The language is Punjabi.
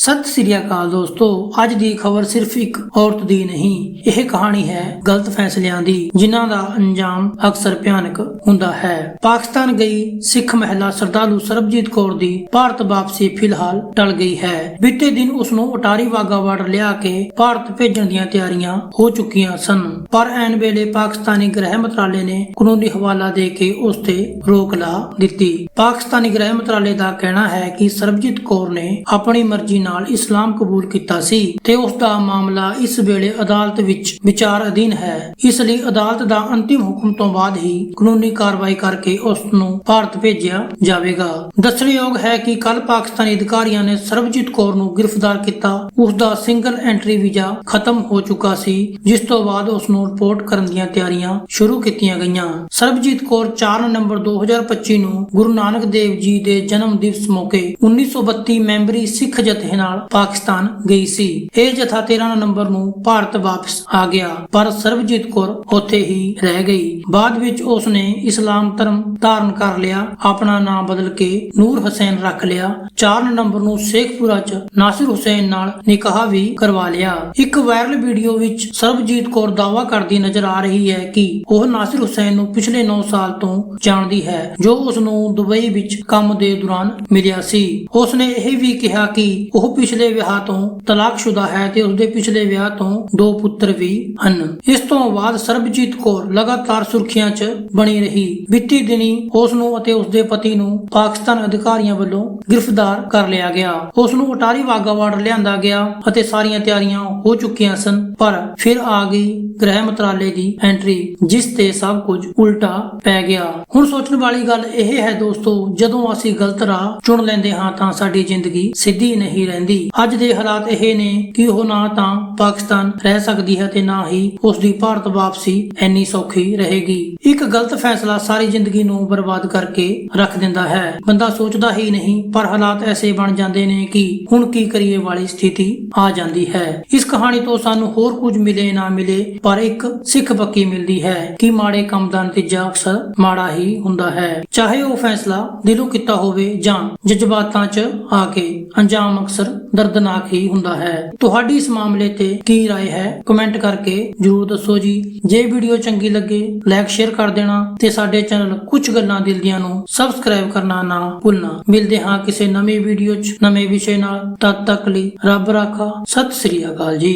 ਸਤਿ ਸ੍ਰੀ ਅਕਾਲ ਦੋਸਤੋ, ਅੱਜ ਦੀ ਖਬਰ ਸਿਰਫ ਇੱਕ ਔਰਤ ਦੀ ਨਹੀਂ, ਇਹ ਕਹਾਣੀ ਹੈ ਗਲਤ ਫੈਸਲਿਆਂ ਦੀ, ਜਿਨ੍ਹਾਂ ਦਾ ਅੰਜਾਮ ਅਕਸਰ ਭਿਆਨਕ ਹੁੰਦਾ ਹੈ। ਪਾਕਿਸਤਾਨ ਗਈ ਸਿੱਖ ਮਹਿਲਾ ਸਰਦਾਲੂ ਸਰਬਜੀਤ ਕੌਰ ਦੀ ਭਾਰਤ ਵਾਪਸੀ ਫਿਲਹਾਲ ਟਲ ਗਈ ਹੈ। ਬੀਤੇ ਦਿਨ ਉਸ ਨੂੰ ਅਟਾਰੀ ਵਾਗਾ ਬਾਰਡਰ ਲਿਆ ਕੇ ਭਾਰਤ ਭੇਜਣ ਦੀਆਂ ਤਿਆਰੀਆਂ ਹੋ ਚੁੱਕੀਆਂ ਸਨ। ਪਰ ਐਨ ਵੇਲੇ ਪਾਕਿਸਤਾਨੀ ਗ੍ਰਹਿ ਮੰਤਰਾਲੇ ਨੇ ਕਾਨੂੰਨੀ ਹਵਾਲਾ ਦੇ ਕੇ ਉਸ ਤੇ ਰੋਕ ਲਾ ਦਿੱਤੀ। ਪਾਕਿਸਤਾਨੀ ਗ੍ਰਹਿ ਮੰਤਰਾਲੇ ਦਾ ਕਹਿਣਾ ਹੈ ਕਿ ਸਰਬਜੀਤ ਕੌਰ ਨੇ ਆਪਣੀ ਮਰਜ਼ੀ ਨਾਲ ਇਸਲਾਮ ਕਬੂਲ ਕੀਤਾ ਸੀ ਤੇ ਉਸ ਦਾ ਮਾਮਲਾ ਇਸ ਵੇਲੇ ਅਦਾਲਤ ਵਿੱਚ ਵਿਚਾਰ ਅਧੀਨ ਹੈ। ਇਸ ਲਈ ਅਦਾਲਤ ਦਾ ਅੰਤਿਮ ਹੁਕਮ ਤੋਂ ਬਾਅਦ ਹੀ ਕਾਨੂੰਨੀ ਕਾਰਵਾਈ ਕਰਕੇ ਉਸ ਨੂੰ ਭਾਰਤ ਭੇਜਿਆ ਜਾਵੇਗਾ। ਦੱਸਣਯੋਗ ਹੈ ਕਿ ਕੱਲ ਪਾਕਿਸਤਾਨੀ ਅਧਿਕਾਰੀਆਂ ਨੇ ਸਰਬਜੀਤ ਕੌਰ ਨੂੰ ਗ੍ਰਿਫਤਾਰ ਕੀਤਾ। ਉਸ ਦਾ ਸਿੰਗਲ ਐਂਟਰੀ ਵੀਜ਼ਾ ਖਤਮ ਹੋ ਚੁੱਕਾ ਸੀ, ਜਿਸ ਤੋਂ ਬਾਅਦ ਉਸ ਨੂੰ ਰਿਪੋਰਟ ਕਰਨ ਦੀਆਂ ਤਿਆਰੀਆਂ ਸ਼ੁਰੂ ਕੀਤੀਆਂ ਗਈਆਂ। ਸਰਬਜੀਤ ਕੌਰ 4 ਨਵੰਬਰ 2025 ਨੂੰ ਗੁਰੂ ਨਾਨਕ ਦੇਵ ਜੀ ਦੇ ਜਨਮ ਦਿਵਸ ਮੌਕੇ 1932 ਮੈਂਬਰੀ ਸਿੱਖ ਜਥੇ ਨਾਲ ਪਾਕਿਸਤਾਨ ਗਈ ਸੀ। ਇਹ ਜਥਾ 13 ਨਵੰਬਰ ਨੂੰ ਭਾਰਤ ਵਾਪਸ ਆ ਗਿਆ, ਪਰ ਸਰਬਜੀਤ ਕੌਰ ਉੱਥੇ ਹੀ ਰਹਿ ਗਈ। ਬਾਅਦ ਵਿੱਚ ਉਸ ਨੇ ਇਸਲਾਮ ਧਰਮ ਧਾਰਨ ਕਰ ਲਿਆ, ਆਪਣਾ ਨਾਮ ਬਦਲ ਕੇ ਨੂਰ ਹੁਸੈਨ ਰੱਖ ਲਿਆ। 4 ਨਵੰਬਰ ਨੂੰ ਸ਼ੇਖਪੁਰਾ ਚ ਨਾਸਿਰ ਹੁਸੈਨ ਨਾਲ ਨਿਕਾਹ ਵੀ ਕਰਵਾ ਲਿਆ। ਇੱਕ ਵਾਇਰਲ ਵੀਡੀਓ ਵਿੱਚ ਸਰਬਜੀਤ ਕੌਰ ਦਾਵਾ ਕਰਦੀ ਨਜ਼ਰ ਆ ਰਹੀ ਹੈ ਕਿ ਉਹ ਨਾਸਿਰ ਹੁਸੈਨ ਨੂੰ ਪਿਛਲੇ 9 ਸਾਲ ਤੋਂ ਜਾਣਦੀ ਹੈ, ਜੋ ਉਸ ਨੂੰ ਦੁਬਈ ਵਿੱਚ ਕੰਮ ਦੇ ਦੌਰਾਨ ਮਿਲਿਆ ਸੀ। ਉਸ ਨੇ ਇਹ ਵੀ ਕਿਹਾ ਕਿ ਉਹ ਉਹ ਪਿਛਲੇ ਵਿਆਹ ਤੋਂ ਤਲਾਕਸ਼ੁਦਾ ਹੈ ਤੇ ਉਸਦੇ ਪਿਛਲੇ ਵਿਆਹ ਤੋਂ ਦੋ ਪੁੱਤਰ ਵੀ ਹਨ। ਇਸ ਤੋਂ ਬਾਅਦ ਸਰਬਜੀਤ ਕੌਰ ਲਗਾਤਾਰ ਸੁਰਖੀਆਂ 'ਚ ਬਣੀ ਰਹੀ। ਬੀਤੀ ਦਿਨੀ ਉਸ ਨੂੰ ਅਤੇ ਉਸਦੇ ਪਤੀ ਨੂੰ ਪਾਕਿਸਤਾਨ ਅਧਿਕਾਰੀਆਂ ਵੱਲੋਂ ਗ੍ਰਿਫਤਾਰ ਕਰ ਲਿਆ ਗਿਆ। ਉਸ ਨੂੰ ਅਟਾਰੀ ਵਾਗਾ ਬਾਰਡਰ ਲਿਆਂਦਾ ਗਿਆ ਅਤੇ ਸਾਰੀਆਂ ਤਿਆਰੀਆਂ ਹੋ ਚੁੱਕੀਆਂ ਸਨ, ਪਰ ਫਿਰ ਆ ਗਈ ਗ੍ਰਹਿ ਮੰਤਰਾਲੇ ਦੀ ਐਂਟਰੀ, ਜਿਸ ਤੇ ਸਭ ਕੁਝ ਉਲਟਾ ਪੈ ਗਿਆ। ਹੁਣ ਸੋਚਣ ਵਾਲੀ ਗੱਲ ਇਹ ਹੈ ਦੋਸਤੋ, ਜਦੋਂ ਅਸੀਂ ਗਲਤ ਰਾਹ ਚੁਣ ਲੈਂਦੇ ਹਾਂ ਤਾਂ ਸਾਡੀ ਜ਼ਿੰਦਗੀ ਸਿੱਧੀ ਨਹੀਂ ਰਹਿੰਦੀ ਅੱਜ ਦੇ ਹਾਲਾਤ ਇਹ ਨੇ ਕਿ ਉਹ ਨਾ ਤਾਂ ਪਾਕਿਸਤਾਨ ਰਹਿ ਸਕਦੀ ਹੈ ਤੇ ਨਾ ਹੀ ਉਸ ਦੀ ਭਾਰਤ ਵਾਪਸੀ ਇੰਨੀ ਸੌਖੀ ਰਹੇਗੀ। ਇੱਕ ਗਲਤ ਫੈਸਲਾ ਸਾਰੀ ਜ਼ਿੰਦਗੀ ਨੂੰ ਬਰਬਾਦ ਕਰਕੇ ਰੱਖ ਦਿੰਦਾ ਹੈ। ਬੰਦਾ ਸੋਚਦਾ ਹੀ ਨਹੀਂ, ਪਰ ਹਾਲਾਤ ਐਸੇ ਬਣ ਜਾਂਦੇ ਨੇ ਕਿ ਹੁਣ ਕੀ ਕਰੀਏ ਵਾਲੀ ਸਥਿਤੀ ਆ ਜਾਂਦੀ ਹੈ। ਇਸ ਕਹਾਣੀ ਤੋਂ ਸਾਨੂੰ ਹੋਰ ਕੁਝ ਮਿਲੇ ਨਾ ਮਿਲੇ, ਪਰ ਇੱਕ ਸਿੱਖ ਪੱਕੀ ਮਿਲਦੀ ਹੈ ਕਿ ਮਾੜੇ ਕੰਮ ਦਾ ਨਤੀਜਾ ਅਕਸਰ ਮਾੜਾ ਹੀ ਹੁੰਦਾ ਹੈ। ਚਾਹੇ ਉਹ ਫੈਸਲਾ ਦਿਲੋਂ ਕੀਤਾ ਹੋਵੇ ਜਾਂ ਜਜ਼ਬਾਤਾਂ 'ਚ ਆ ਕੇ ਅੰਜਾਮ ਅਕਸਰ ਅਕਸਰ ਦਰਦਨਾਕ ਹੀ ਹੁੰਦਾ ਹੈ ਤੁਹਾਡੀ ਇਸ ਮਾਮਲੇ ਤੇ ਕੀ رائے ਹੈ ਕਮੈਂਟ ਕਰਕੇ ਜਰੂਰ ਦੱਸੋ ਜੀ ਜੇ ਵੀਡੀਓ ਚੰਗੀ ਲੱਗੇ ਲਾਈਕ ਸ਼ੇਅਰ ਕਰ ਦੇਣਾ ਤੇ ਸਾਡੇ ਚੈਨਲ ਕੁਝ ਗੱਲਾਂ ਦਿਲ ਦੀਆਂ ਨੂੰ ਸਬਸਕ੍ਰਾਈਬ ਕਰਨਾ ਨਾ ਭੁੱਲਣਾ ਮਿਲਦੇ ਹਾਂ ਕਿਸੇ ਨਵੀਂ ਵੀਡੀਓ 'ਚ ਨਵੇਂ ਵਿਸ਼ੇ ਨਾਲ ਤਦ ਤੱਕ ਲਈ ਰੱਬ ਰਾਖਾ ਸਤਿ ਸ੍ਰੀ ਅਕਾਲ ਜੀ